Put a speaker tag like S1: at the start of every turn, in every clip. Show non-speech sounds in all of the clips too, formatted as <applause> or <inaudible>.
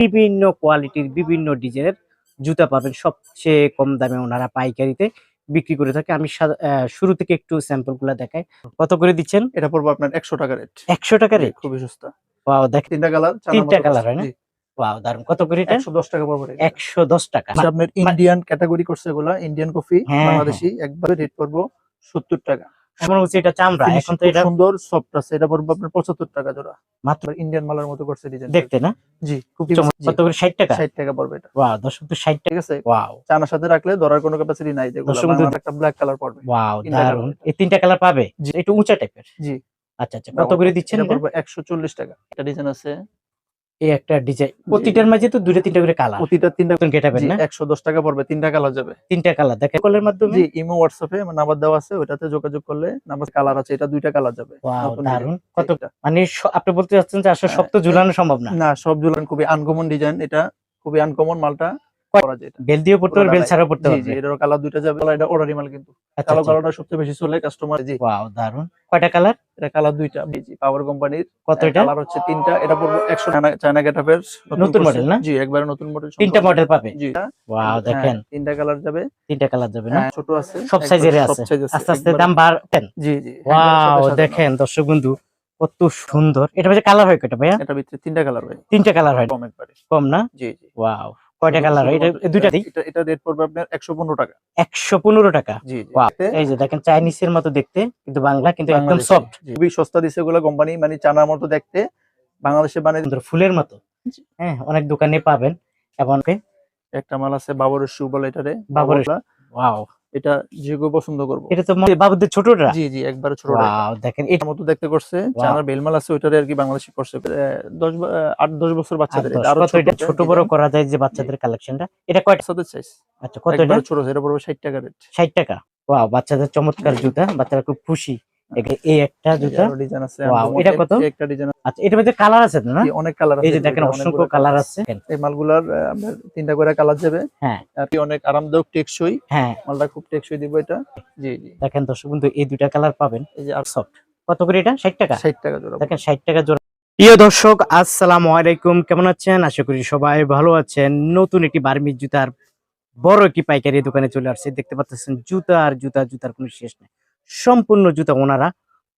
S1: বিভিন্ন কোয়ালিটির বিভিন্ন ডিজাইনের জুতা পাবেন। সবচেয়ে কম দামে ওনারা পাইকারিতে বিক্রি করে থাকে। আমি শুরু থেকে একটু স্যাম্পলগুলা দেখাই। কত করে দিচ্ছেন?
S2: এটা পড়ব আপনার একশো টাকা রেট
S1: একশো টাকা রেট
S2: খুবই সস্তা।
S1: ওয়াও দেখ
S2: তিনটা কালার
S1: তিনটা colour হয় না? ওয়াও দারুণ কত করে এটা?
S2: টাকা পড়বে
S1: টাকা।
S2: আচ্ছা, আপনার ইন্ডিয়ান ক্যাটাগরি করছে এগুলা ইন্ডিয়ান কফি
S1: হ্যাঁ,
S2: বাংলাদেশি একবারে রেট পড়ব সত্তর টাকা।
S1: মনে হচ্ছে এটা চামড়া। এখন তো এটা
S2: সুন্দর সফট আছে এটা পড়ব আপনার পঁচাত্তর টাকা জোড়া।
S1: মাত্র
S2: ইন্ডিয়ান মালার মতো করছে ডিজাইন
S1: দেখতে না?
S2: জি
S1: খুব। কত করে? ষাট টাকা?
S2: ষাট টাকা পড়বে এটা।
S1: ওয়াও দর্শক তো ষাট টাকা
S2: ঠিক আছে?
S1: ওয়াও
S2: চানার সাথে রাখলে ধরার কোনো ক্যাপাসিটি নাই
S1: দর্শক বন্ধু-
S2: একটা ব্ল্যাক কালার পড়বে।
S1: ওয়াও
S2: দারুণ
S1: এই তিনটা কালার পাবে। একটু উঁচা টাইপের
S2: জি।
S1: আচ্ছা আচ্ছা। কত করে দিচ্ছেন
S2: এটা
S1: এটা?
S2: পড়বে একশো চল্লিশ টাকা। একটা ডিজাইন আছে।
S1: এই একটা ডিজাইন প্রতিটার মাঝে তো দুইটা তিনটা করে কালার
S2: প্রতিটা তিনটা
S1: কেটাবেন না?
S2: একশো দশ টাকা পড়বে তিনটা কালার যাবে।
S1: তিনটা কালার দেখে কলের মাধ্যমে?
S2: জি ইমো হোয়াটসঅ্যাপে আমার নাম্বার দেওয়া আছে ওটাতে যোগাযোগ করলে নাম্বার কালার আছে এটা দুইটা কালার যাবে।
S1: ওয়াও
S2: দারুণ।
S1: কত মানে আপনি বলতে চাচ্ছেন যে আসলে সব তো
S2: হ্যাঁ,
S1: ঝুলানো সম্ভব না?
S2: না সব ঝুলানো খুবই আনকমন ডিজাইন এটা খুবই আনকমন মালটা।
S1: বেল দিয়ে পড়তে পারবে বেল ছাড়াও পড়তে
S2: জি জি
S1: পারবে
S2: কালার দুইটা যাবে। এটা অর্ডারি মাল কিন্তু।
S1: আচ্ছা
S2: কালো
S1: আচ্ছা।
S2: কালারটা সবচেয়ে বেশি চলে কাস্টমার জি।
S1: ওয়াও দারুণ কয়টা কালার
S2: এটা কালার দুইটা। জি পাওয়ার কোম্পানির
S1: কত এটা?
S2: কালার হচ্ছে তিনটা। এটা পড়বে 100 চায়না চায়না গেটআপের
S1: নতুন model না?
S2: জি একবারে নতুন মডেল
S1: তিনটা মডেল পাবে?
S2: জি।
S1: ওয়াও দেখেন।
S2: হ্যাঁ, তিনটা কালার যাবে।
S1: তিনটা কালার যাবে না?
S2: হ্যাঁ, ছোট আছে।
S1: সব সাইজের আছে। আস্তে আস্তে দাম বাড়তেন
S2: জি জি
S1: ওয়াও
S2: সাথে সাথে
S1: দেখেন দর্শক বন্ধু কত সুন্দর। এটা ভাই কালার হয় কয়টা ভাইয়া?
S2: ভিতরে তিনটা কালার হয়।
S1: তিনটা কালার হয়।
S2: কম একবারে।
S1: কম না?
S2: জি জি।
S1: ওয়াও। কয়টা কালার এটা দুইটা
S2: এটা এটা রেট পড়বে আপনার 115 টাকা।
S1: একশো পনেরো টাকা?
S2: জি
S1: এই যে দেখেন চাইনিজের মতো দেখতে কিন্তু বাংলা কিন্তু একদম
S2: বাংলাদেশি,
S1: সফট
S2: খুবই সস্তা দিছে এগুলো কোম্পানি মানে চানার মতো দেখতে। বাংলাদেশে
S1: মানে ফুলের মতো। হ্যাঁ অনেক দোকানে পাবেন। এবং
S2: একটা মাল আছে বাবরের শু বলে এটারে।
S1: বাবরের। ওয়াও
S2: এটা যে কেউ পছন্দ করব।
S1: এটা তো বাবুদের ছোটটা
S2: জি জি একবার ছোট
S1: ওয়াও দেখেন এটা
S2: এটার মতো দেখতে করছে চানার বেলমাল আছে ওইটারে আর কি বাংলাদেশি করছে। দশ আট দশ বছর বাচ্চাদের।
S1: আরও ছোট বড় করা যায় যে বাচ্চাদের কালেকশনটা এটা কয়টা?
S2: সাইজ
S1: আচ্ছা কত এটা?
S2: ছোট এটা পড়বে ষাট টাকা রেট।
S1: ষাট টাকা। ওয়াও বাচ্চাদের চমৎকার জুতা বাচ্চারা খুব খুশি। এই একটা জুতা?
S2: ডিজাইন আছে।
S1: এটা কত?
S2: একটা ডিজাইন
S1: আচ্ছা এটার মধ্যে কালার আছে তো না?
S2: অনেক কালার আছে
S1: এই যে দেখেন অসংখ্য কালার আছে।
S2: এই মালগুলার আপনার তিনটা করে কালার যাবে।
S1: হ্যাঁ।
S2: আর অনেক আরামদায়ক টেকসই।
S1: হ্যাঁ।
S2: মালটা খুব টেকসই দিব এটা। জি জি।
S1: দেখেন দর্শক বন্ধু এই দুইটা কালার পাবেন।
S2: এই যে
S1: আর সফট কত করে এটা? ষাট টাকা?
S2: ষাট টাকা জোড়া।
S1: দেখেন ষাট টাকা জোড়া। প্রিয় দর্শক আসসালামু আলাইকুম। কেমন আছেন? আশা করি সবাই ভালো আছেন। নতুন একটি বার্মিজ জুতার বড় একটি পাইকারি দোকানে চলে আসছে। দেখতে পাচ্ছেন জুতা আর জুতা জুতার কোনো শেষ নেই। সম্পূর্ণ জুতা ওনারা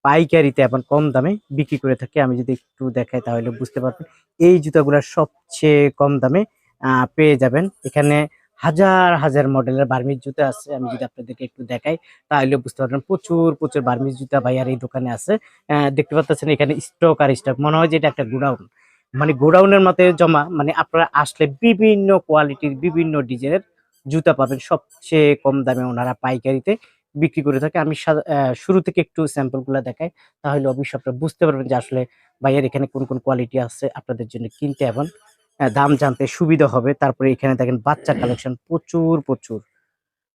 S1: পাইকারিতে এখন কম দামে বিক্রি করে থাকে। আমি যদি একটু দেখাই তাহলে বুঝতে পারবেন। এই জুতাগুলো সবচেয়ে কম দামে পেয়ে যাবেন। এখানে হাজার হাজার মডেলের বার্মিজ জুতা আছে। আমি যদি আপনাদেরকে একটু দেখাই তাহলে বুঝতে পারবেন প্রচুর প্রচুর বার্মিজ জুতা ভাইয়ার এই দোকানে আছে। দেখতে পাচ্ছেন এখানে স্টক আর স্টক মনে হয় যে এটা একটা গোডাউন। মানে গোডাউনের মতে জমা। মানে আপনারা আসলে বিভিন্ন কোয়ালিটির বিভিন্ন ডিজাইনের জুতা পাবেন। সবচেয়ে কম দামে ওনারা পাইকারিতে বিক্রি করে থাকে। আমি শুরু থেকে একটু স্যাম্পলগুলা দেখাই, তাহলে অবশ্যই আপনারা বুঝতে পারবেন যে আসলে ভাইয়ের এখানে কোন কোন কোয়ালিটি আছে আপনাদের জন্য কিনতে এবং দাম জানতে সুবিধা হবে। তারপরে এখানে দেখেন বাচ্চার কালেকশন প্রচুর প্রচুর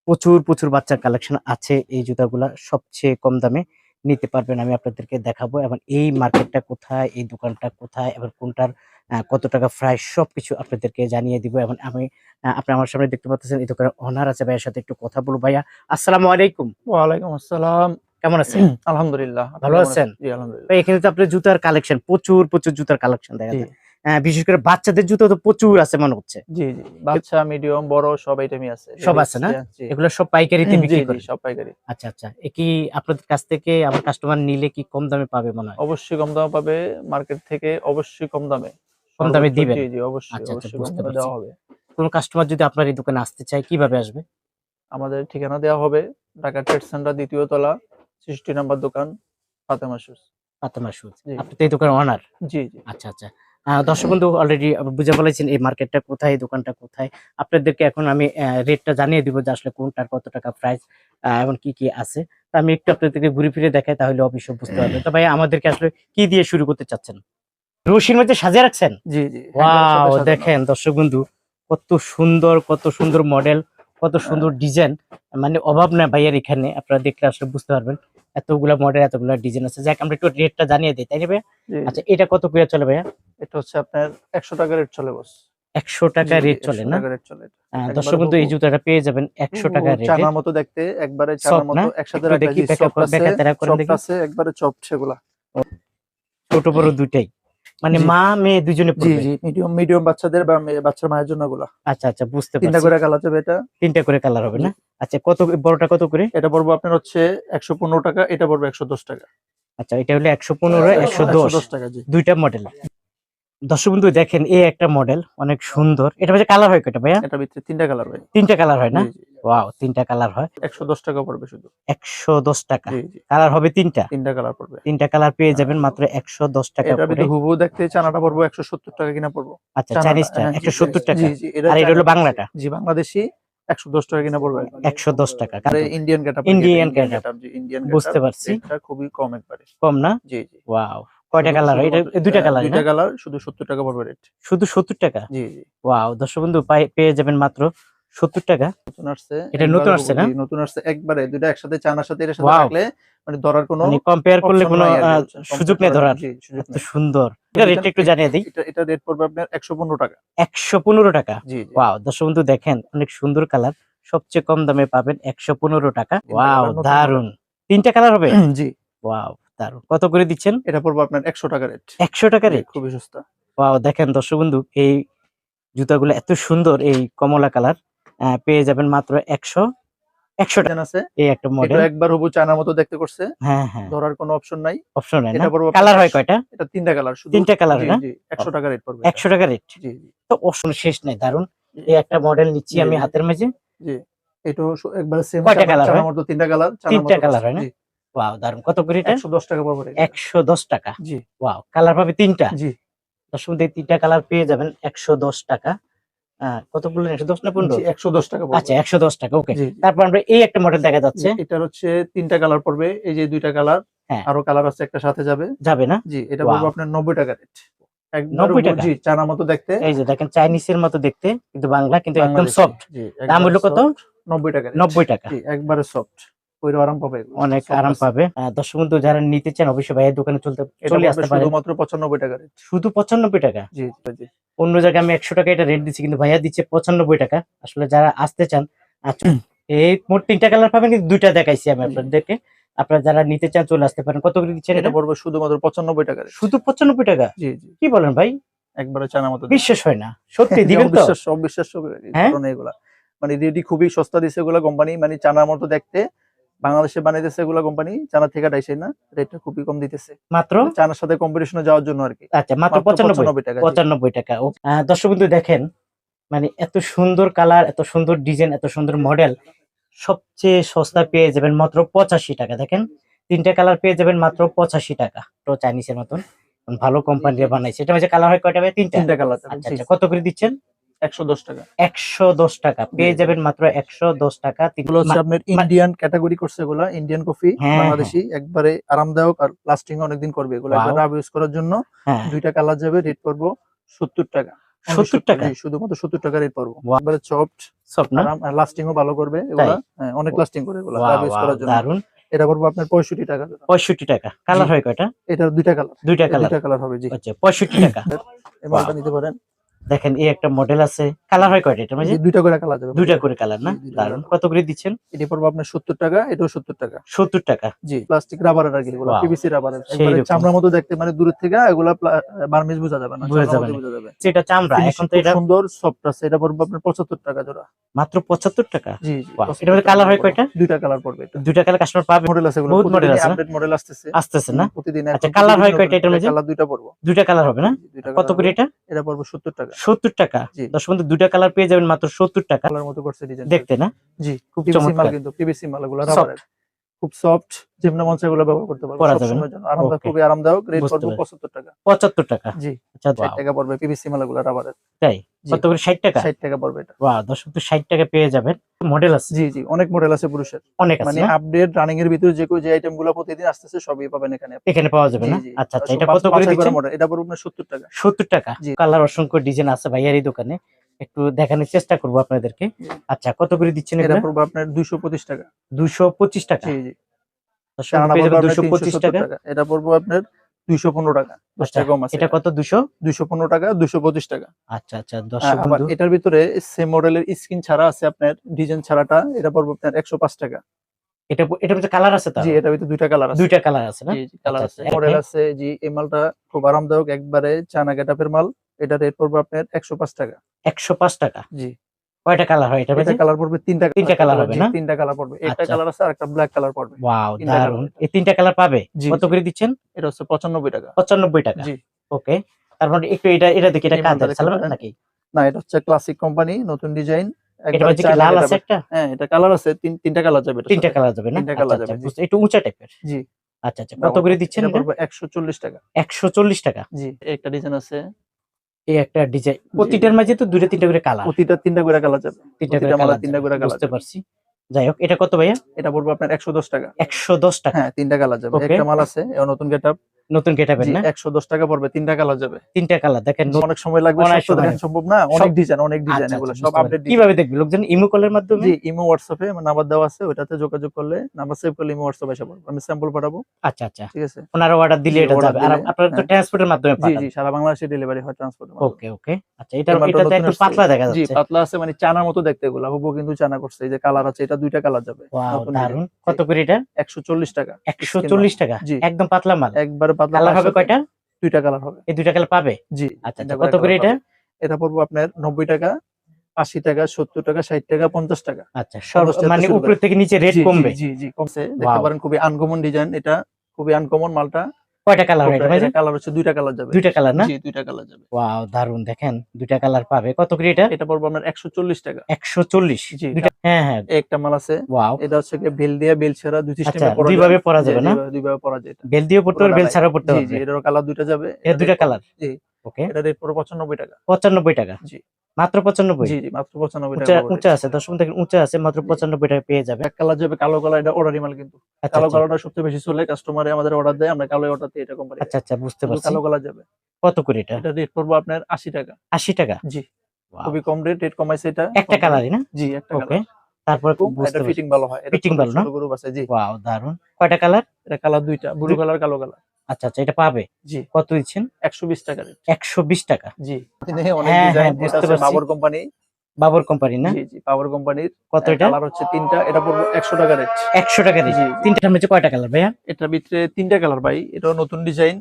S1: প্রচুর প্রচুর বাচ্চার কালেকশন আছে। এই জুতাগুলা সবচেয়ে কম দামে নিতে পারবেন। আমি আপনাদেরকে দেখাবো এবং এই মার্কেটটা কোথায়, এই দোকানটা কোথায় এবং কোনটার কত টাকা প্রাইস সবকিছু আপনাদেরকে জানিয়ে দিব এবং আমি আপনি আমার সামনে দেখতে পাচ্ছেন এই দোকানের অনার আছে ভাইয়ের সাথে একটু কথা বলব। ভাইয়া আসসালামু আলাইকুম।
S2: ওয়ালাইকুম আসসালাম।
S1: কেমন আছেন? <clears throat>
S2: আলহামদুলিল্লাহ।
S1: ভালো আছেন? এখানে তো আপনার জুতার কালেকশন প্রচুর প্রচুর জুতার কালেকশন দেখা যায়। বিশেষ করে বাচ্চাদের জুতো তো প্রচুর আছে মনে হচ্ছে।
S2: জি জি বাচ্চা মিডিয়াম বড় সব আইটেমই আছে।
S1: সব আছে না? এগুলো সব পাইকারিতে বিক্রি করে?
S2: সব পাইকারি।
S1: আচ্ছা আচ্ছা এ কি আপনাদের কাছ থেকে আমার কাস্টমার নিলে কি কম দামে পাবে মনে হয়?
S2: অবশ্যই কম দামে পাবে মার্কেট থেকে অবশ্যই কম দামে।
S1: কম দামে দিবেন?
S2: জি জি অবশ্যই
S1: আচ্ছা, আচ্ছা,
S2: অবশ্যই কম
S1: বুঝতে
S2: দামে
S1: পারছি।
S2: দেওয়া হবে।
S1: কোনো কাস্টমার যদি আপনার এই দোকানে আসতে চায় কীভাবে আসবে?
S2: আমাদের ঠিকানা দেওয়া হবে ঢাকা ট্রেড সেন্টার দ্বিতীয় তলা সৃষ্টি নাম্বার দোকান ফাতেমা শুজ
S1: ফাতেমা শুজ আপনি তো এই দোকানের অনার
S2: জি জি।
S1: আচ্ছা আচ্ছা। দর্শক বন্ধু অলরেডি বুঝে বলেছেন এই মার্কেটটা কোথায় এই দোকানটা কোথায়। আপনাদেরকে এখন আমি রেটটা জানিয়ে দিব যে আসলে কোনটার কত টাকা প্রাইস এবং কি কি আছে। তা আমি একটু আপনাদেরকে ঘুরে ফিরে দেখাই তাহলে অবশ্যই বুঝতে <clears throat> পারবেন। তো ভাই আমাদেরকে আসলে কি দিয়ে শুরু করতে চাচ্ছেন? রশির মধ্যে সাজিয়ে রাখছেন?
S2: জি জি
S1: ওয়াও দেখেন দর্শক বন্ধু কত সুন্দর কত সুন্দর মডেল কত সুন্দর ডিজাইন মানে অভাব না ভাইয়ের এখানে আপনারা দেখলে আসলে বুঝতে পারবেন এতগুলা মডেল এতগুলা ডিজাইন আছে। যাক আমরা একটু রেটটা জানিয়ে দিই তাই না ভাইয়া। আচ্ছা এটা কত করে চলে ভাইয়া?
S2: এটা হচ্ছে আপনার একশো টাকা রেট চলে বস
S1: একশো টাকা রেট চলে না। দর্শক বন্ধু এই জুতাটা পেয়ে যাবেন একশো টাকা রেটে
S2: চানার মতো দেখতে একবারে চানার মতো একসাথে রাখা
S1: দেখি, করে, দেখি।
S2: একবারে চপ সেগুলা
S1: ছোট বড় দুইটাই। মানে মা মেয়ে দুজনে
S2: জি জি মিডিয়াম মিডিয়াম বাচ্চাদের বা বাচ্চার মায়ের জন্যগুলো
S1: আচ্ছা আচ্ছা বুঝতে পারছি।
S2: তিনটা করে কালার হবে এটা।
S1: তিনটা করে কালার হবে না? আচ্ছা কত বড়টা কত করে?
S2: এটা পড়ব আপনার হচ্ছে একশো পনেরো টাকা এটা পড়বে একশো দশ টাকা।
S1: আচ্ছা এটা হলো একশো পনেরো একশো দশ।
S2: দশ টাকা জি।
S1: দুইটা মডেল দর্শক বন্ধু দেখেন এই একটা মডেল অনেক সুন্দর। এটা হচ্ছে কালার হয় কয়টা ভাইয়া?
S2: এটা ভিতরে তিনটা কালার হয়।
S1: তিনটা কালার হয় না। ওয়াও তিনটা কালার হয়।
S2: একশো দশ টাকা পড়বে শুধু।
S1: একশো দশ টাকা।
S2: জি জি।
S1: কালার হবে তিনটা।
S2: তিনটা কালার পড়বে।
S1: তিনটা কালার পেয়ে যাবেন মাত্র একশো দশ টাকা
S2: এটা ভিতরে হুবহু দেখতে চানাটা পড়ব একশো সত্তর টাকা কিনা পড়ব।
S1: আচ্ছা চাইনিজটা
S2: হ্যাঁ, জি,
S1: একশো সত্তর টাকা। আর এটা হলো বাংলাটা।
S2: জি বাংলাদেশি একশো দশ টাকা কিনা পড়বে।
S1: একশো দশ টাকা
S2: আর ইন্ডিয়ান
S1: getup।
S2: জি ইন্ডিয়ান
S1: বুঝতে পারছি।
S2: এটা খুবই কম একবারে।
S1: কম না?
S2: জি জি।
S1: ওয়াও কয়টা কালার এটা দুইটা কালার
S2: দুইটা কালার শুধু সত্তর টাকা পড়বে রেট
S1: শুধু সত্তর টাকা?
S2: জি জি।
S1: ওয়াও দর্শক বন্ধু পেয়ে যাবেন মাত্র সত্তর টাকা।
S2: নতুন আসছে
S1: এটা নতুন আসছে না?
S2: নতুন আসছে একবারে দুইটা একসাথে চানার সাথে এর সাথে রাখলে মানে ধরার কোনো
S1: মানে কম্পেয়ার করলে কোনো সুযোগ নেই ধরার। এত সুন্দর। এটা একটু জানিয়ে দিই।
S2: এটা এটা রেট পড়বে আপনার টাকা।
S1: একশো পনেরো টাকা?
S2: জি জি।
S1: ওয়াও দর্শক বন্ধু দেখেন অনেক সুন্দর কালার সবচেয়ে কম দামে পাবেন একশো পনেরো টাকা। ওয়াও দারুণ তিনটা কালার হবে?
S2: জি।
S1: ওয়াও দারুণ কত করে দিচ্ছেন?
S2: এটা পড়বে আপনার একশো টাকা রেট।
S1: একশো টাকা রেট?
S2: খুবই সস্তা।
S1: ওয়াও দেখেন দর্শক বন্ধু এই জুতাগুলো এত সুন্দর এই কমলা কালার। পেয়ে যাবেন মাত্র একশো একশো টাকা।
S2: আছে।
S1: এই একটা মডেল
S2: একবার হবু চায়নার মতো দেখতে করছে।
S1: হ্যাঁ হ্যাঁ।
S2: ধরার কোনো অপশন নাই।
S1: অপশন না?
S2: এটা পড়বে
S1: কালার হয় কয়টা?
S2: এটা তিনটা কালার শুধু।
S1: তিনটা কালার না?
S2: জি একশো টাকা রেট পড়বে
S1: একশো টাকা রেট?
S2: জি জি।
S1: তো অপশন শেষ নেই দারুণ এই একটা মডেল নিচ্ছি আমি
S2: জি।
S1: হাতের মাঝে।
S2: এটা একবার সেম
S1: কয়টা colour
S2: মতো তিনটা কালার
S1: তিনটা colour হয় না? ওয়াও দারুণ কত করে এটা?
S2: একশো দশ টাকা পড়বে এটা।
S1: একশো দশ টাকা?
S2: জি।
S1: ওয়াও কালার পাবে তিনটা?
S2: জি।
S1: দর্শক বন্ধু, তিনটা কালার পেয়ে যাবেন একশো দশ টাকা। আহ, কত বললেন? একশো দশ না পনেরো?
S2: জি, একশো দশ টাকা পড়বে।
S1: আচ্ছা একশো দশ টাকা ওকে। তারপর আমরা এই একটা মডেল দেখা যাচ্ছে।
S2: এটা হচ্ছে তিনটা কালার পড়বে। এই যে দুইটা কালার
S1: হ্যাঁ।
S2: আরও কালার আছে একটা সাথে যাবে।
S1: যাবে না?
S2: জি এটা. পড়বে আপনার নব্বই টাকা রেট। একবার
S1: 90 টাকা?
S2: জি চানা মতো দেখতে।
S1: এই যে দেখেন চাইনিজের মতো দেখতে কিন্তু বাংলা কিন্তু একদম সফট দাম হলো কত?
S2: নব্বই টাকা।
S1: নব্বই টাকা।
S2: একবারে সফট আরাম পাবে।
S1: অনেক আরাম পাবে। দর্শক বন্ধু যারা নিতে চান অবশ্যই ভাইয়ের দোকানে চলতে চলে আসতে
S2: শুধুমাত্র টাকা
S1: শুধু পঁচানব্বই টাকা?
S2: জি জি, জি।
S1: অন্য জায়গায় আমি একশো টাকা এটা রেট দিচ্ছি কিন্তু ভাইয়া দিচ্ছে পঁচানব্বই টাকা। আসলে যারা আসতে চান আচ্ছা এই মোট তিনটা কালার পাবেন কিন্তু দুইটা দেখাইছি আমি আপনাদেরকে। আপনারা যারা নিতে চান চলে আসতে পারেন। কত করে দিচ্ছেন
S2: এটা পড়বে শুধুমাত্র পঁচানব্বই টাকা rate।
S1: শুধু পঁচানব্বই টাকা?
S2: জি জি।
S1: কি বলেন ভাই?
S2: একবারে চানা মতো
S1: বিশ্বাস হয় না। সত্যি <laughs> দিবেন তো?
S2: অবিশ্বাস্য
S1: হ্যাঁ?
S2: ঘটনা এগুলা। মানে রেডি খুবই সস্তা দিছে এগুলা কোম্পানি মানে চানার মতো দেখতে। বাংলাদেশে বানাইতেছে এগুলা কোম্পানি চানা থেকে ডাইছে না রেটটা খুবই কম দিতেছে।
S1: মাত্র?
S2: চানার সাথে কম্পিটিশনে যাওয়ার জন্য আর কি।
S1: আচ্ছা মাত্র পঁচানব্বই।
S2: 95 টাকা।
S1: পঁচানব্বই টাকা। দর্শক বন্ধু দেখেন মানে এত সুন্দর কালার এত সুন্দর ডিজাইন এত সুন্দর মডেল সবচেয়ে সস্তা পেয়ে যাবেন মাত্র পঁচাশি টাকা। দেখেন তিনটা কালার পেয়ে যাবেন মাত্র পঁচাশি টাকা তো চাইনিজের মতন। ভালো কোম্পানির বানাইছে। এটা মাঝে কালার হয় কয়টা ভাই? তিনটা?
S2: তিনটা কালার
S1: আচ্ছা আচ্ছা কত করে দিচ্ছেন?
S2: একশো দশ টাকা।
S1: একশো দশ টাকা। পেয়ে যাবেন মাত্র একশো দশ টাকা।
S2: এগুলো হচ্ছে আপনার ইন্ডিয়ান ক্যাটাগরি করছে এগুলা ইন্ডিয়ান কফি
S1: হ্যাঁ,
S2: বাংলাদেশি একবারে আরামদায়ক আর লাস্টিং অনেকদিন করবে এগুলো। রাব ইউজ করার জন্য
S1: হ্যাঁ।
S2: দুইটা কালার যাবে রেট পড়ব সত্তর টাকা।
S1: সত্তর টাকা।
S2: শুধুমাত্র সত্তর টাকা রেট পড়ব. একবারে সফট
S1: সব না?
S2: লাস্টিংও ভালো করবে এগুলা। হ্যাঁ, অনেক লাস্টিং করে এগুলা রাব ইউজ করার জন্য।
S1: দারুণ
S2: এটা পড়ব আপনার পঁয়ষট্টি টাকা।
S1: পঁয়ষট্টি টাকা। কালার হয় কয়টা?
S2: এটার দুইটা কালার
S1: দুইটা কালার
S2: দুইটা কালার হবে জি।
S1: আচ্ছা পঁয়ষট্টি টাকা।
S2: নিতে পারেন।
S1: দেখেন এই একটা মডেল আছে। কালার হয় কয়টা এটা
S2: এই দুইটা করে কালার যাবে।
S1: দুইটা করে কালার না? দারুণ কত করে দিচ্ছেন?
S2: এটা পড়ব আপনার সত্তর টাকা এটাও সত্তর টাকা।
S1: সত্তর টাকা।
S2: জি প্লাস্টিক রাবারের আর কি এগুলো পিভিসি রাবারের একবারে। চামড়ার মতো দেখতে মানে দূরের থেকে এগুলা বার্মিজ বোঝা যাবে না
S1: বোঝা যাবে সেটা চামড়া এখন তো এটা
S2: সুন্দর সফট আছে এটা পড়বে আপনার পঁচাত্তর টাকা জোড়া।
S1: মাত্র পঁচাত্তর টাকা?
S2: জি জি. 75
S1: এটার মধ্যে
S2: টাকা
S1: হয়। কয়টা?
S2: দুইটা কালার পড়বে এটা।
S1: দুইটা কালার কাস্টমার পাবে।
S2: মডেল আছে এগুলো
S1: বহুত model আছে
S2: আপডেট মডেল আসতেছে।
S1: আসতেছে না?
S2: প্রতিদিন
S1: আচ্ছা, colour হয় কয়টা এটার মধ্যে?
S2: কালার দুইটা পড়ব।
S1: দুইটা কালার হবে না? কত করে এটা?
S2: এটা পড়বে সত্তর টাকা।
S1: সত্তর টাকা। দশ বন্ধু দুইটা কালার পেয়ে যাবেন মাত্র সত্তর টাকা।
S2: কালার মতো করছে ডিজাইন
S1: দেখতে না?
S2: জি
S1: খুব চমৎকার।
S2: কিন্তু পিভিসি মালগুলো খুব সফট যেমন মঞ্চে এগুলো ব্যবহার করতে পারব
S1: করা যাবে
S2: আরামদায়ক খুবই আরামদায়ক। রেট পড়বে
S1: পেরেছি।
S2: পঁচাত্তর টাকা।
S1: পঁচাত্তর টাকা?
S2: জি
S1: আচ্ছা
S2: ষাট
S1: wow,
S2: টাকা পড়বে পিভিসি মাল এগুলো রাবারের
S1: তাই কত করে? ষাট টাকা?
S2: ষাট টাকা পড়বে এটা।
S1: ওয়া দশ তো ষাট টাকা পেয়ে যাবেন। মডেল আছে?
S2: জি জি অনেক মডেল আছে পুরুষের।
S1: অনেক আছে
S2: মানে আপডেট রানিং এর ভিতরে যে যে আইটেমগুলো প্রতিদিন আসতেছে সবই পাবেন এখানে
S1: এখানে পাওয়া যাবে না। আচ্ছা আচ্ছা এটা কত করে দিচ্ছেন?
S2: এটা পড়বে আপনার সত্তর টাকা।
S1: সত্তর টাকা।
S2: জি।
S1: কালার অসংখ্য ডিজাইন আছে ভাইয়ার এই দোকানে। একটু দেখানোর চেষ্টা করব আপনাদেরকে। আচ্ছা কত করে দিচ্ছেন
S2: এটা পড়বে আপনার দুইশো পঁচিশ টাকা।
S1: দুশো পঁচিশ টাকা?
S2: জি জি।
S1: টাকা।
S2: এটা পড়বে আপনার দুইশো পনেরো টাকা। দশ
S1: আচ্ছা,
S2: টাকা কম আছে।
S1: এটা কত দুশো
S2: দুইশো পনেরো টাকা দুইশো পঁচিশ টাকা।
S1: আচ্ছা আচ্ছা দর্শক বন্ধু।
S2: এটার ভিতরে সেম মডেলের স্ক্রিন ছাড়া আছে আপনার ডিজাইন ছাড়াটা এটা পড়ব আপনার একশো পাঁচ টাকা।
S1: এটা এটা কালার আছে তো
S2: জি এটা ভিতরে দুইটা কালার আছে।
S1: দুইটা কালার আছে না?
S2: জি কালার
S1: আচ্ছা,
S2: আছে।
S1: আচ্ছা,
S2: মডেল আছে জি এই মালটা খুব আরামদায়ক। একবারে চানা গেটাপের মাল। এটা রেট পড়বে আপনার একশো পাঁচ টাকা।
S1: একশো পাঁচ টাকা?
S2: জি।
S1: কয়টা কালার হয় এটা
S2: এটা কালার পড়বে তিনটা
S1: তিনটা
S2: colour
S1: হবে না?
S2: তিনটা কালার পড়বে। একটা
S1: আচ্ছা।
S2: কালার আছে আর একটা ব্ল্যাক কালার পড়বে।
S1: ওয়াও
S2: তিনটা দারুণ
S1: এই তিনটা কালার পাবে? কত করে দিচ্ছেন?
S2: এটা হচ্ছে পঁচানব্বই টাকা।
S1: পঁচানব্বই টাকা।
S2: জি।
S1: ওকে তারপর একটু এটা এটা দেখি এটা। নাকি?
S2: না এটা হচ্ছে ক্লাসিক কোম্পানি নতুন ডিজাইন
S1: লাল আছে একটা?
S2: হ্যাঁ এটা কালার আছে তিন তিনটা কালার যাবে
S1: তিনটা কালার যাবে না?
S2: তিনটা যাবে,
S1: একটু উঁচা টাইপের
S2: জি।
S1: আচ্ছা আচ্ছা কত করে দিচ্ছেন
S2: এটা
S1: এটা?
S2: একশো চল্লিশ টাকা।
S1: একশো চল্লিশ টাকা?
S2: জি একটা ডিজাইন আছে।
S1: এই একটা ডিজাইন প্রতিটার মাঝে তো দুইটা তিনটা করে কালার
S2: প্রতিটা তিনটা করে কালার যাবে।
S1: তিনটা করে কালার
S2: তিনটা করে
S1: বুঝতে পারছি। যাই হোক এটা কত ভাইয়া?
S2: এটা পড়বে আপনার একশো দশ টাকা।
S1: একশো দশ টাকা।
S2: হ্যাঁ তিনটা কালার যাবে। একটা মাল আছে নতুন গেট
S1: নতুন গেটাবেন না?
S2: একশো দশ টাকা পড়বে তিনটা কালার যাবে।
S1: তিনটা কালার দেখেন
S2: অনেক সময় লাগবে সম্ভব না অনেক ডিজাইন অনেক ডিজাইন
S1: আচ্ছা,
S2: এগুলো
S1: আচ্ছা,
S2: সব আপডেট।
S1: কীভাবে দেখবে? লোকজন ইমো কলের মাধ্যমে?
S2: জি ইমো হোয়াটসঅ্যাপে আমার নাম্বার দেওয়া আছে ওটাতে যোগাযোগ করলে নাম্বার সেভ করলে ইমো হোয়াটসঅ্যাপে এসে পড়বে আমি স্যাম্পল পাঠাবো।
S1: আচ্ছা আচ্ছা।
S2: ঠিক আছে?
S1: ওনারা অর্ডার দিলে এটা যাবে। আর আপনারা তো
S2: হ্যাঁ।
S1: ট্রান্সপোর্টের মাধ্যমে পাঠান
S2: জি জি সারা বাংলাদেশে ডেলিভারি হয় ট্রান্সপোর্ট
S1: ওকে ওকে। আচ্ছা এটা এটা একটু পাতলা দেখা যাচ্ছে।
S2: জি পাতলা আছে মানে চানার মতো দেখতে এগুলো। হুবু কিন্তু চানা করছে এই যে কালার আছে এটা দুইটা কালার যাবে
S1: ওয়াও
S2: দারুণ
S1: কত করে এটা?
S2: একশো চল্লিশ টাকা
S1: একশো চল্লিশ টাকা?
S2: জি।
S1: একদম পাতলা মাল।
S2: একবারে পাতলা
S1: কালার হবে কয়টা?
S2: দুইটা কালার হবে।
S1: এই দুইটা কালার পাবে?
S2: জি
S1: আচ্ছা কত করে এটা?
S2: এটা পড়ব আপনার নব্বই টাকা আশি টাকা সত্তর টাকা ষাট টাকা পঞ্চাশ টাকা।
S1: আচ্ছা মানে উপর থেকে নিচে রেট কমবে?
S2: জি জি কমছে। দেখতে পারেন খুবই আনকমন ডিজাইন এটা খুবই আনকমন মালটা।
S1: কয়টা কালার এটা
S2: কালার হচ্ছে দুইটা কালার যাবে।
S1: দুইটা কালার না?
S2: জি দুইটা কালার যাবে।
S1: ওয়াও দারুণ দেখেন দুইটা কালার পাবে। কত করে এটা?
S2: এটা পড়ব আপনার একশো চল্লিশ টাকা।
S1: একশো চল্লিশ?
S2: জি
S1: দুইটা হ্যাঁ হ্যাঁ।
S2: একটা মাল আছে।
S1: ওয়াও
S2: এটা হচ্ছে কি বেল দিয়া বেল ছাড়া দুই
S1: আচ্ছা
S2: সিস্টেমে পরা
S1: দুইভাবে পরা যাবে না?
S2: দুইভাবে পরা যায় এটা।
S1: বেল দিয়ে পড়তে পারবে বেল ছাড়াও পড়তে পারবে
S2: জি এটারও কালার দুইটা যাবে।
S1: এর দুইটা কালার
S2: জি।
S1: ওকে
S2: এটা রেট পড়বে পঁচানব্বই টাকা।
S1: পঁচানব্বই টাকা।
S2: জি।
S1: মাত্র পঁচানব্বই?
S2: জি জি মাত্র পঁচানব্বই
S1: উঁচা আছে দর্শক দেখেন উঁচা আছে মাত্র পঁচানব্বই টাকা পেয়ে যাবে।
S2: এক কালার যাবে কালো কালার এটা অর্ডারি মাল কিন্তু।
S1: আচ্ছা
S2: কালো
S1: আচ্ছা,
S2: কালারটা সবচেয়ে বেশি চলে কাস্টমারে আমাদের অর্ডার দেয় আমরা কালো অর্ডার দিই এটা কোম্পানি
S1: আচ্ছা আচ্ছা বুঝতে পারছি।
S2: কালো কালার যাবে।
S1: কত করে এটা?
S2: এটা রেট পড়ব আপনার আশি টাকা।
S1: আশি টাকা?
S2: জি। খুবই কম রেট রেট কমাইছে এটা।
S1: একটা কালারই না?
S2: জি একটা
S1: ওকে
S2: কালার।
S1: তারপর বুঝতে
S2: ফিটিং ভালো হয় ছোট
S1: ভালো না?
S2: গ্রুপ আছে জি।
S1: ওয়াও দারুণ কয়টা কালার?
S2: এটা কালার দুইটা ব্লু কালার কালো কালার।
S1: আচ্ছা আচ্ছা এটা পাবে?
S2: জি।
S1: কত দিচ্ছেন?
S2: একশো বিশ টাকা রেট
S1: একশো বিশ টাকা।
S2: জি। এখানে অনেক
S1: হ্যাঁ,
S2: ডিজাইন
S1: হ্যাঁ, বুঝতে পারছি।
S2: বাবর কোম্পানি
S1: বাবর কোম্পানি না?
S2: জি জি বাবর কোম্পানির
S1: কত এটা?
S2: কালার হচ্ছে তিনটা এটা পড়বে একশো টাকা রেট
S1: একশো টাকা দিচ্ছি
S2: জি, জি।
S1: তিনটার মধ্যে কয়টা কালার ভাইয়া?
S2: এটার ভিতরে তিনটা কালার ভাই এটা নতুন ডিজাইন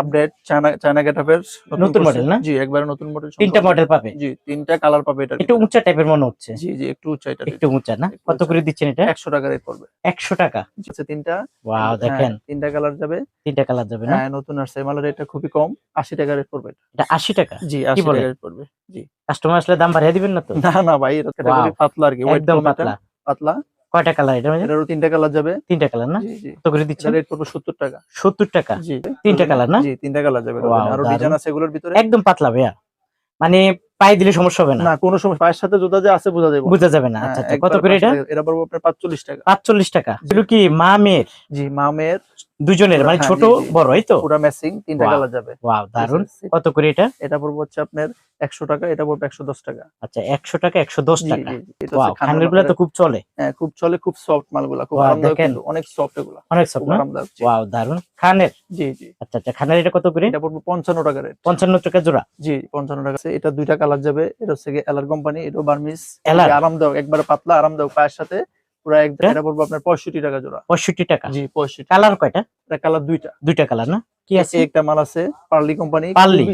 S2: আপডেট চায়না চায়না গেটআপের
S1: নতুন model না?
S2: জি একবারে নতুন মডেল
S1: তিনটা মডেল পাবে?
S2: জি তিনটা কালার পাবে এটা
S1: একটু উঁচা টাইপের মনে হচ্ছে।
S2: জি জি একটু উঁচা এটা
S1: একটু উঁচা না? কত করে দিচ্ছেন এটা?
S2: একশো টাকা রেট পড়বে।
S1: একশো টাকা?
S2: আচ্ছা তিনটা?
S1: ওয়াও
S2: হ্যাঁ,
S1: দেখেন।
S2: তিনটা কালার যাবে।
S1: তিনটা কালার যাবে না?
S2: হ্যাঁ নতুন আসছে। মালের রেটটা খুবই কম। আশি টাকা রেট পড়বে এটা।
S1: এটা আশি টাকা?
S2: জি আশি
S1: বলেন?
S2: টাকা রেট পড়বে।
S1: কাস্টমার আসলে দাম বাড়িয়ে দিবেন না তো?
S2: না না ভাই এটা ক্যাটাগরি পাতলা আর কি।
S1: একদম পাতলা।
S2: পাতলা।
S1: কয়টা কালার এটা মানে
S2: এটারও তিনটা কালার যাবে।
S1: তিনটা কালার না?
S2: জি
S1: করে দিচ্ছি।
S2: রেট পড়বে সত্তর টাকা।
S1: সত্তর টাকা?
S2: জি।
S1: তিনটা কালার না?
S2: জি তিনটা কালার যাবে।
S1: আরও।
S2: ডিজাইন আছে এগুলোর ভিতরে।
S1: একদম পাতলা ভাইয়া। মানে পায়ে দিলে সমস্যা হবে না?
S2: না কোনো সময় পায়ের সাথে জুতা যে আছে বোঝা যাবে। না।
S1: বোঝা যাবে না।
S2: হ্যাঁ,
S1: আচ্ছা। আচ্ছা কত করে এটা?
S2: এটা পড়বে আপনার পাঁচচল্লিশ টাকা।
S1: পাঁচচল্লিশ টাকা। এগুলো কি মা মেয়ের?
S2: জি মামের
S1: দুজনের মানে
S2: হ্যাঁ,
S1: ছোট। বড় এই তো?
S2: পুরা ম্যাচিং তিনটা কালার যাবে।
S1: ওয়াও
S2: দারুণ
S1: কত করে এটা?
S2: এটা পড়ব হচ্ছে আপনার একশো টাকা এটা পড়বে একশো দশ টাকা।
S1: আচ্ছা একশো টাকা একশো দশ
S2: জি
S1: টাকা।
S2: জি জি।
S1: ওয়াও
S2: হচ্ছে খানের
S1: খানেরগুলা তো খুব চলে।
S2: হ্যাঁ খুব চলে খুব সফট মালগুলা খুব আরামদায়ক
S1: দেখেন।
S2: অনেক সফট এগুলা।
S1: অনেক
S2: আরামদায়ক
S1: ওয়াও দারুণ খানের?
S2: জি জি।
S1: আচ্ছা আচ্ছা খানের এটা কত করে?
S2: এটা পড়বে পঞ্চান্ন টাকা রেট
S1: পঞ্চান্ন টাকা জোড়া।
S2: জি পঞ্চান্ন টাকা আছে। এটা দুইটা কালার যাবে। এটা হচ্ছে এলার কোম্পানি এটা বার্মিস? আরামদায়ক একবার পাতলা আরামদায়ক পায়ের সাথে। পুরো এক
S1: এটা?
S2: এটা আপনার পঁয়ষট্টি টাকা জোড়া।
S1: পঁয়ষট্টি টাকা।
S2: জি পঁয়ষট্টি।
S1: কালার কয়টা?
S2: এটা কালার দুইটা।
S1: দুইটা কালার না? কি আছে?
S2: একটা মাল আছে পার্লি কোম্পানি।
S1: পার্লি?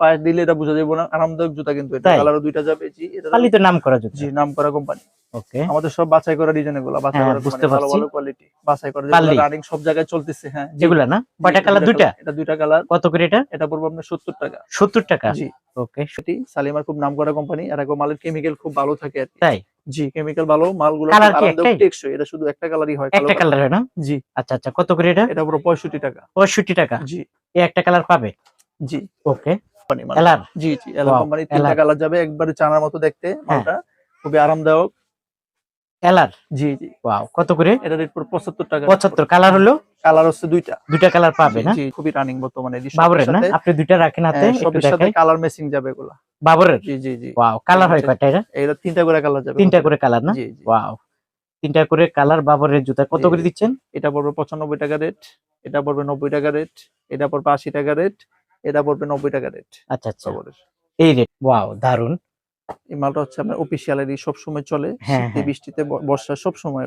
S2: পায়ে দিলে এটা বোঝা যাবে না। আরামদায়ক জুতা কিন্তু এটা।
S1: তাই?
S2: কালার দুইটা যাবে। জি এটা
S1: খালি তো নাম করা জুতো।
S2: জি নাম করা কোম্পানি।
S1: ওকে।
S2: আমাদের সব বাছাই করা ডিজাইনগুলো বাছাই
S1: হ্যাঁ,
S2: করা
S1: বুঝতে
S2: ভালো
S1: পারছি।
S2: ভালো কোয়ালিটি বাছাই করা
S1: পার্লি?
S2: রানিং সব জায়গায় চলতেছে হ্যাঁ।
S1: এগুলা না? কয়টা কালার? দুইটা।
S2: এটা দুইটা কালার।
S1: কত করে এটা?
S2: এটা পড়বে আপনার সত্তর টাকা।
S1: সত্তর টাকা?
S2: জি।
S1: ওকে।
S2: সেটি সালিমার খুব নাম করা কোম্পানি। আর মালের কেমিক্যাল খুব ভালো থাকে আর
S1: তাই?
S2: জি কেমিক্যাল ভালো মালগুলো
S1: Colour কি একটাই?
S2: টেকসই। এটা শুধু একটা কালারই হয়
S1: একটা কালার হয় না?
S2: জি।
S1: আচ্ছা আচ্ছা কত করে এটা?
S2: এটা পুরো পঁয়ষট্টি টাকা।
S1: পঁয়ষট্টি টাকা?
S2: জি।
S1: এই একটা কালার পাবে?
S2: জি।
S1: ওকে।
S2: কোম্পানি জি জি এলা কোম্পানি তিনটা কালার যাবে একবারে চানার মতো দেখতে
S1: হ্যাঁ।
S2: মালটা। খুবই আরামদায়ক। জি জি।
S1: ওয়াও কত করে?
S2: এটা রেট পুরো পঁচাত্তর টাকা।
S1: পঁচাত্তর। কালার হলো?
S2: কালার হচ্ছে দুইটা।
S1: দুইটা কালার পাবে
S2: জি,
S1: না?
S2: জি খুবই রানিং বর্তমানে। এটি
S1: না? আপনি দুইটা রাখেন হাতে
S2: হ্যাঁ,
S1: একটু দেখাই।
S2: কালার ম্যাচিং যাবে এগুলা।
S1: বাবরের?
S2: জি জি জি।
S1: ওয়াও কালার হয় কয়টা এটা?
S2: এটা তিনটা করে কালার যাবে
S1: তিনটা করে কালার না? ওয়াও তিনটা করে কালার বাবরের জুতা। কত করে দিচ্ছেন?
S2: এটা পড়বে পঁচানব্বই টাকা রেট এটা পড়বে নব্বই টাকা রেট এটা পড়বে আশি টাকা রেট এটা পড়বে নব্বই টাকা রেট
S1: আচ্ছা আচ্ছা। এই রেট ওয়াও দারুণ
S2: এই মালটা হচ্ছে আপনার অফিসিয়ালেরই সব সময় চলে
S1: হ্যাঁ,
S2: শীতে
S1: হ্যাঁ।
S2: বৃষ্টিতে বর্ষা সব সময়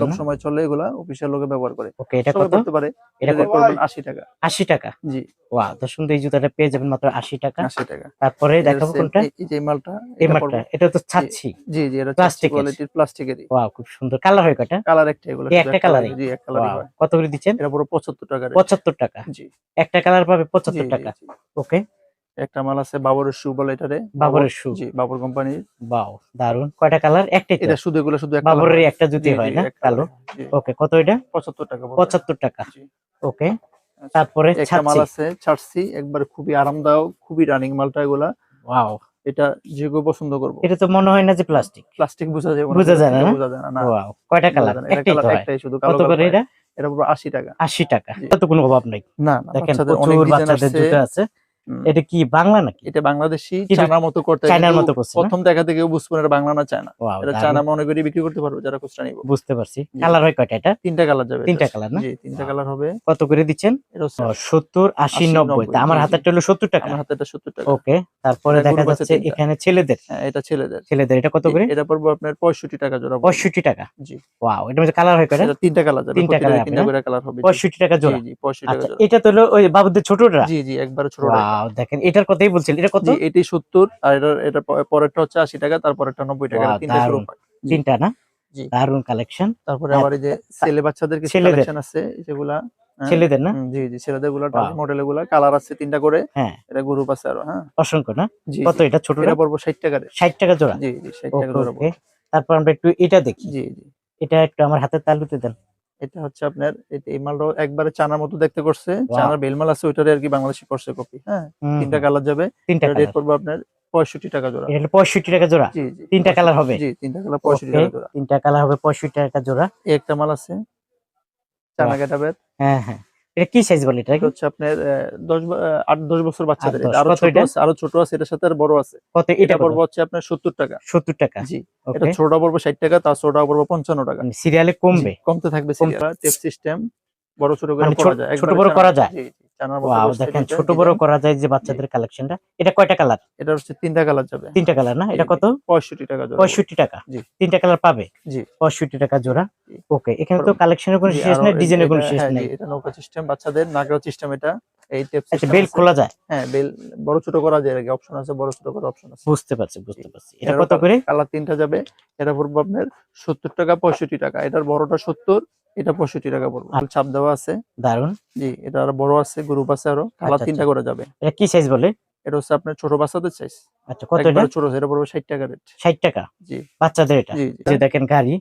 S2: সব সময় চলে এগুলা অফিসিয়াল লোকে ব্যবহার করে।
S1: ওকে এটা কত?
S2: করতে পারে
S1: এটা
S2: করবেন আশি টাকা।
S1: আশি টাকা?
S2: জি।
S1: ওয়া তো সুন্দর এই জুতাটা পেয়ে যাবেন মাত্র আশি টাকা।
S2: আশি টাকা।
S1: তারপরে দেখাবো কোনটা?
S2: এই- যে মালটা
S1: এই
S2: মালটা
S1: এটা তো ছাচ্ছি
S2: জি জি এটা প্লাস্টিক
S1: এর।
S2: কোয়ালিটির প্লাস্টিকেরই
S1: ওয়াও খুব সুন্দর। কালার হয় কটা
S2: কালার একটা এগুলো
S1: একটা colour-ই?
S2: জি এক কালারই হয়।
S1: কত করে দিচ্ছেন?
S2: এটা পুরো পঁচাত্তর টাকা rate।
S1: পঁচাত্তর টাকা।
S2: জি।
S1: একটা কালার পাবে
S2: জি,
S1: পঁচাত্তর
S2: জি,
S1: টাকা ওকে।
S2: একটা মাল আছে বাবরের শু বলে এটারে।
S1: বাবরের শু
S2: জি বাবর কোম্পানির।
S1: বাও দারুণ কয়টা কালার একটাই
S2: এটা শুধু এগুলো শুধু একটা
S1: বাবরের একটা জুতি হয় না? কালো? ওকে কত এটা?
S2: পঁচাত্তর টাকা পড়বে।
S1: পঁচাত্তর টাকা। ওকে। তারপরে
S2: একটা মাল আছে ছাড়ছি একবার খুবই আরামদায়ক খুবই রানিং মালটা এগুলা।
S1: ওয়াও।
S2: এটা যে কেউ পছন্দ করব।
S1: এটা তো মনে হয় না যে প্লাস্টিক
S2: প্লাস্টিক বোঝা যায়
S1: বোঝা যায় না,
S2: বোঝা যায় না
S1: ওয়াও কয়টা কালার একটাই তো
S2: একটাই শুধু কালো
S1: কত করে এটা?
S2: এটা পুরো আশি টাকা।
S1: আশি টাকা।
S2: জি।
S1: এটা তো কোনো অভাব নাই।
S2: না
S1: দেখেন
S2: অনেক
S1: বাচ্চাদের জুতো আছে। এটা কি বাংলা নাকি?
S2: এটা বাংলাদেশি চায়নার মতো করতে
S1: চায়নার মতো করছে
S2: প্রথম দেখা থেকে বুঝব না বাংলা না চায়না। এটা চায়না মনে করি বিক্রি করতে পারব যারা খুচরা নিব।
S1: বুঝতে পারছি। কালার হয় কয়টা এটা?
S2: তিনটা কালার যাবে
S1: তিনটা colour না?
S2: জি তিনটা কালার হবে।
S1: কত করে দিচ্ছেন?
S2: এটা হচ্ছে
S1: সত্তর আশি
S2: 80,
S1: নব্বই। তা
S2: 90,
S1: আমার হাতেরটা হলো সত্তর টাকা?
S2: আমার হাতে এটা সত্তর টাকা।
S1: ওকে তারপরে দেখা যাচ্ছে। এখানে ছেলেদের।
S2: হ্যাঁ, এটা ছেলেদের।
S1: ছেলেদের এটা কত করে?
S2: এটা পড়ব আপনার পঁয়ষট্টি টাকা জোড়া পড়বে।
S1: পঁয়ষট্টি টাকা?
S2: জি।
S1: ওয়াও এটা মধ্যে কালার হয় কয়টা?
S2: এটা তিনটা কালার যাবে।
S1: তিনটা colour
S2: তিনটা করে কালার হবে জি।
S1: পঁয়ষট্টি টাকা জোড়া?
S2: জি জি পঁয়ষট্টি টাকা
S1: আচ্ছা এটা তো হলো ওই বাবুদের ছোটরা?
S2: জি জি একবার ছোট টাকা
S1: ওয়াও দেখেন এটার কথাই বলছেন? এটা কত?
S2: এটি সত্তর আর এটা এটা পরেরটা হচ্ছে আশি টাকা তারপরেরটা নব্বই টাকা তিনটা শুরু হয়।
S1: তিনটা না?
S2: জি।
S1: দারুণ কালেকশন
S2: তারপরে
S1: হ্যাঁ,
S2: আবার এই যে ছেলে বাচ্চাদের কিছু কালেকশন আছে যেগুলা হ্যাঁ,
S1: ছেলেদের না?
S2: জি জি ছেলেদেরগুলা. মডেলগুলা কালার আছে তিনটা করে
S1: হ্যাঁ।
S2: এটা গ্রুপ আছে আরও হ্যাঁ।
S1: অসংখ্য না? কত এটা ছোটরা
S2: এটা পড়ব ষাট টাকা
S1: ষাট টাকা জোড়া?
S2: জি জি ষাট টাকা জোড়া
S1: তারপর আমরা একটু এটা দেখি।
S2: জি জি।
S1: এটা একটু আমার হাতের তালুতে দেন।
S2: এটা হচ্ছে আপনার এই মালটা একবারে চানার মতো দেখতে করছে. চানার বেলমাল আছে ওইটারে আর কি বাংলাদেশি করছে কপি হ্যাঁ? তিনটা কালার যাবে।
S1: তিনটা
S2: রেট পড়বে আপনার পঁয়ষট্টি টাকা জোড়া।
S1: এটা পঁয়ষট্টি টাকা জোড়া? তিনটা কালার হবে?
S2: জি তিনটা কালার পঁয়ষট্টি টাকা জোড়া।
S1: তিনটা কালার হবে পঁয়ষট্টি টাকা জোড়া।
S2: একটা মাল আছে। চানা গেটাবের
S1: হ্যাঁ হ্যাঁ। এটা কি সাইজ বলে এটা
S2: হচ্ছে আপনার আহ, দশ ব- আহ, আট দশ বছর বাচ্চাদের
S1: আরও
S2: ছোট আছে আরও ছোট আছে এটার সাথে আর বড় আছে।
S1: কত
S2: এটা পড়বে হচ্ছে আপনার সত্তর টাকা।
S1: সত্তর টাকা।
S2: জি এটা ছোটটা পড়ব ষাট টাকা তার ছোটটা পড়বে পঞ্চান্ন টাকা।
S1: সিরিয়ালে কমবে?
S2: কমতে থাকবে টেপ সিস্টেম বড় ছোট করে
S1: মানে
S2: করা যায়
S1: ছোট বড় করা যায়?
S2: মতো
S1: দেখেন ছোট বড় করা যায় যে বাচ্চাদের কালেকশনটা। এটা কয়টা কালার?
S2: এটা হচ্ছে তিনটা কালার যাবে।
S1: তিনটা কালার না? এটা কত?
S2: পঁয়ষট্টি টাকা জোড়া
S1: টাকা।
S2: জি।
S1: তিনটা কালার পাবে?
S2: জি।
S1: টাকা জোড়া। ওকে এখানে তো কালেকশনের কোনো শেষ
S2: আরও
S1: নেই
S2: এই-
S1: ডিজাইনের কোনো শেষ
S2: হ্যাঁ,
S1: নেই।
S2: এটা নৌকা সিস্টেম বাচ্চাদের নাগরা সিস্টেম এটা। এই টেপ
S1: আচ্ছা বেল খোলা যায়?
S2: হ্যাঁ বেল বড় ছোট করা যায় আগে অপশন আছে বড় ছোট করার অপশন আছে।
S1: বুঝতে পারছি বুঝতে পারছি। এটা কত করে?
S2: কালার তিনটা যাবে। এটা পড়ব আপনার সত্তর টাকা পঁয়ষট্টি টাকা। এটার বড়টা সত্তর এটা পঁয়ষট্টি টাকা পড়ব।
S1: আচ্ছা।
S2: ছাপ দেওয়া আছে।
S1: দারুণ
S2: জি এটা আরও বড় আছে গ্রুপ আছে আরও। কালার
S1: আচ্ছা,
S2: তিনটা করে যাবে।
S1: এটা কি সাইজ বলে?
S2: এটা হচ্ছে আপনার ছোট বাচ্চাদের সাইজ
S1: আচ্ছা কত এটা?
S2: ছোট এটা পড়বে ষাট টাকা রেট
S1: ষাট টাকা?
S2: জি।
S1: বাচ্চাদের এটা?
S2: জি
S1: দেখেন গাড়ি।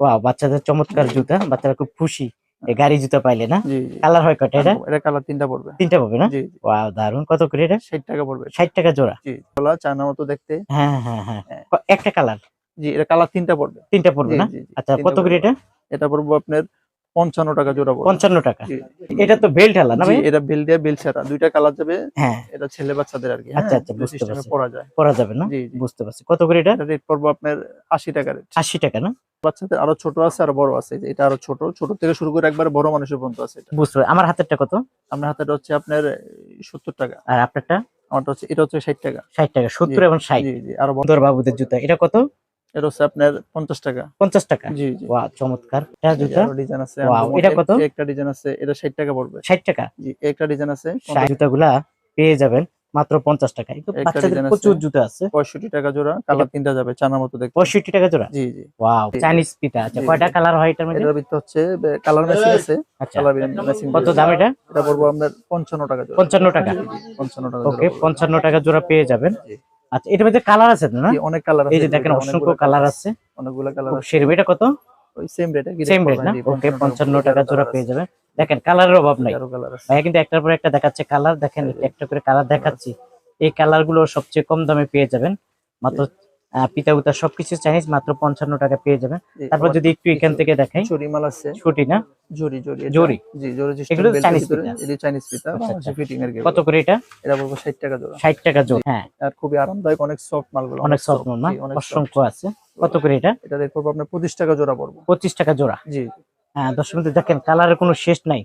S1: ওয়াও বাচ্চাদের চমৎকার জুতা। বাচ্চারা খুব খুশি। এই গাড়ি জুতা পাইলে না? কালার হয় কয়টা এটা?
S2: এটা কালার তিনটা পড়বে।
S1: তিনটা পাবে না? ওয়াও দারুণ কত করে এটা?
S2: ষাট টাকা পড়বে।
S1: ষাট টাকা জোড়া?
S2: জি গলা চায়না মতো দেখতে।
S1: হ্যাঁ হ্যাঁ হ্যাঁ।
S2: হ্যাঁ।
S1: একটা কালার
S2: জি এটা কালার তিনটা পড়বে।
S1: তিনটা পড়বে না? আচ্ছা কত করে
S2: পড়বে।
S1: এটা?
S2: এটা পড়ব আপনার পঞ্চান্ন টাকা জোড়া পড়বে।
S1: পঞ্চান্ন টাকা। এটা তো বেল্ট হালা না
S2: এটা বেল দিয়ে বেল ছাড়া। দুইটা কালার যাবে।
S1: হ্যাঁ।
S2: এটা ছেলে বাচ্চাদের আর কি
S1: আচ্ছা, আচ্ছা, বুঝতে পারছি।
S2: পড়া যায়।
S1: করা যাবে না? বুঝতে পারছি। কত করে এটা?
S2: রেট পড়ব আপনার আশি টাকা রেট
S1: আশি টাকা না?
S2: বাচ্চাদের আরও ছোট আছে আর বড় আছে। এটা আরও ছোট। ছোট থেকে শুরু করে একবার বড় মানুষের পর্যন্ত আছে এটা।
S1: বুঝতে পারছি। আমার হাতেরটা কত?
S2: আপনার হাতেটা হচ্ছে আপনার সত্তর টাকা।
S1: আর আপনারটা?
S2: আমারটা হচ্ছে এটা হচ্ছে ষাট টাকা।
S1: ষাট টাকা সত্তর এবং ষাট।
S2: জি জি আরও বড়।
S1: বাবুদের জুতা। এটা কত?
S2: এটা হচ্ছে আপনার পঞ্চাশ টাকা।
S1: পঞ্চাশ টাকা?
S2: জি জি।
S1: ওয়া চমৎকার। এটা জুতা
S2: ডিজাইন আছে
S1: এটা কত?
S2: একটা ডিজাইন আছে এটা ষাট টাকা পড়বে।
S1: ষাট টাকা?
S2: জি একটা ডিজাইন আছে
S1: জুতা গুলা পেয়ে যাবেন মাত্র পঞ্চাশ টাকা। কিন্তু বাচ্চাদের
S2: আছে।
S1: প্রচুর জুতা আছে।
S2: পঁয়ষট্টি টাকা জোড়া কালার তিনটা যাবে চানা মতো দেখতে।
S1: পঁয়ষট্টি টাকা জোড়া?
S2: জি জি।
S1: ওয়াও চাইনিজ পিতা আচ্ছা কয়টা কালার হয় এটার মধ্যে?
S2: এটার ভিতরে হচ্ছে কালার ম্যাচিং আছে।
S1: আচ্ছা।
S2: কালার ম্যাচিং
S1: কত দাম এটা?
S2: এটা পড়ব আপনার পঞ্চান্ন টাকা জোড়া।
S1: পঞ্চান্ন টাকা।
S2: জি, জি, পঞ্চান্ন টাকা
S1: ওকে
S2: জোড়া পড়বে।
S1: পঞ্চান্ন টাকা জোড়া পেয়ে যাবেন।
S2: জি।
S1: আচ্ছা এটার মধ্যে কালার আছে তো না?
S2: অনেক কালার আছে
S1: এই যে দেখেন অসংখ্য কালার আছে।
S2: অনেকগুলো কালার আছে।
S1: সেরকম এটা কত?
S2: ওই সেম রেট
S1: সেম রেট না? ওকে পঞ্চান্ন টাকা জোড়া পেয়ে যাবেন। দেখেন কালারের অভাব নাই। ভাইয়া কিন্তু একটার পর একটা দেখাচ্ছে কালার দেখেন একটা করে কালার দেখাচ্ছি। এই কালারগুলো সবচেয়ে কম দামে পেয়ে যাবেন। মাত্র পিতা উতা সবকিছু চাইনিজ মাত্র পঞ্চান্ন টাকা পেয়ে যাবেন। তারপর যদি একটু এখান থেকে দেখাই।
S2: চুরি মাল আছে।
S1: ছুটি না?
S2: জরি জরি এটা-
S1: জরি?
S2: জি জরি
S1: এগুলো
S2: সিস্টেম
S1: পিতা?
S2: এটি চাইনিজ পিতা।
S1: আচ্ছা, আচ্ছা।
S2: ফিটিং এর
S1: কত করে এটা?
S2: এটা বলব 60 টাকা জোড়া।
S1: হ্যাঁ।
S2: আর খুবই আরামদায়ক অনেক সফট মালগুলো।
S1: অনেক সফট না?
S2: অনেক
S1: অসংখ্য আছে। কত করে এটা?
S2: এটা আপনার 25 টাকা জোড়া পড়ব।
S1: টাকা জোড়া।
S2: জি।
S1: হ্যাঁ দর্শক বন্ধু দেখেন কালারের কোনো শেষ নাই।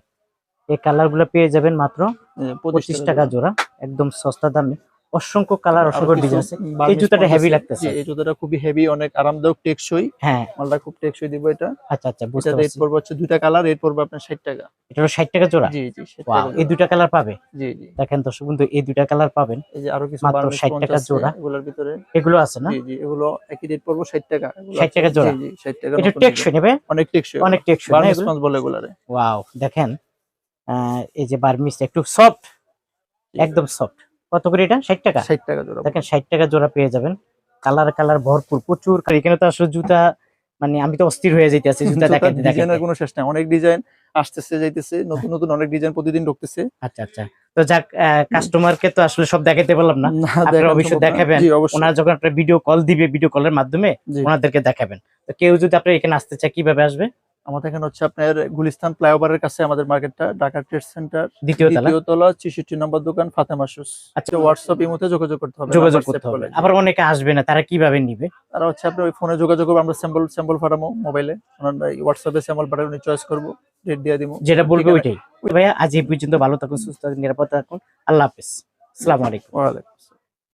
S1: এই কালারগুলো পেয়ে যাবেন মাত্র
S2: জি,
S1: পঁচিশ টাকা জোড়া একদম সস্তা দামে। অসংখ্য কালার অসংখ্য ডিজাইন আছে। এই জুতাটা হেভি লাগতেছে।
S2: এই জুতাটা খুবই হেভি অনেক আরামদায়ক টেকসই।
S1: হ্যাঁ।
S2: মালটা খুব টেকসই দিব এটা।
S1: আচ্ছা আচ্ছা বুঝতে পারছি।
S2: পড়বে হচ্ছে দুইটা কালার রেট পড়বে আপনার ষাট টাকা।
S1: এটা হলো ষাট টাকা জোড়া?
S2: জি জি 60
S1: ওয়াও এই। দুইটা কালার পাবে?
S2: জি জি।
S1: দেখেন দর্শক বন্ধু এই দুইটা কালার পাবেন।
S2: এই যে আরও কিছু
S1: মাত্র 60 টাকা জোড়া।
S2: এগুলোর ভিতরে।
S1: এগুলো আছে না?
S2: জি জি এগুলো একই রেট পড়বে ষাট টাকা। এগুলো
S1: 60 টাকা জোড়া?
S2: জি জি ষাট টাকা
S1: এটা টেকসই নেবে?
S2: অনেক টেকসই
S1: অনেক টেকসই না
S2: বার্মিজ
S1: এগুলো?
S2: পঞ্চ বলে এগুলারে।
S1: ওয়াও দেখেন এই যে বার্মিস একটু সফট একদম সফট কত করে এটা? ষাট টাকা?
S2: ষাট টাকা জোড়া
S1: দেখেন ষাট টাকা জোড়া পেয়ে যাবেন। কালার কালার ভরপুর প্রচুর এখানে তো আসলে জুতা মানে আমি তো অস্থির হয়ে যাইতেছি জুতা দেখাতে
S2: ডিজাইনের কোনো শেষ নাই। অনেক ডিজাইন আসতেছে যাইতেছে। নতুন নতুন অনেক ডিজাইন প্রতিদিন ঢুকতেছে।
S1: আচ্ছা আচ্ছা। তো যাক কাস্টমারকে তো আসলে সব দেখাতে পারলাম না। আপনারা অবশ্যই। দেখাবেন। ওনারা যখন আপনার ভিডিও কল দিবে ভিডিও কলের মাধ্যমে ওনাদেরকে দেখাবেন। তো কেউ যদি আপনার এখানে আসতে চায় কীভাবে আসবে?
S2: আমাদের এখানে হচ্ছে আপনার গুলিস্তান ফ্লাইওভারের কাছে আমাদের মার্কেটটা ঢাকা ট্রেড সেন্টার
S1: দ্বিতীয় তলা।
S2: ছিষট্টি নম্বর দোকান ফাতেমা শুস।
S1: আচ্ছা।
S2: হোয়াটসঅ্যাপ ইমোতে যোগাযোগ করতে হবে
S1: যোগাযোগ করতে হবে। আবার অনেকে আসবে না তারা কীভাবে নিবে?
S2: তারা হচ্ছে আপনার ওই ফোনে যোগাযোগ করব আমরা স্যাম্পল স্যাম্পল পাঠাবো মোবাইলে হোয়াটসঅ্যাপে স্যাম্পল পাঠাবো উনি চয়েস করব রেট দিয়ে দিব।
S1: যেটা বলবে ওইটাই। ভাইয়া আজ এই পর্যন্ত ভালো থাকুন সুস্থ থাকুন নিরাপদ থাকুন। আল্লাহ হাফিজ। আসসালামু আলাইকুম।
S2: ওয়ালাইকুম আসসালাম।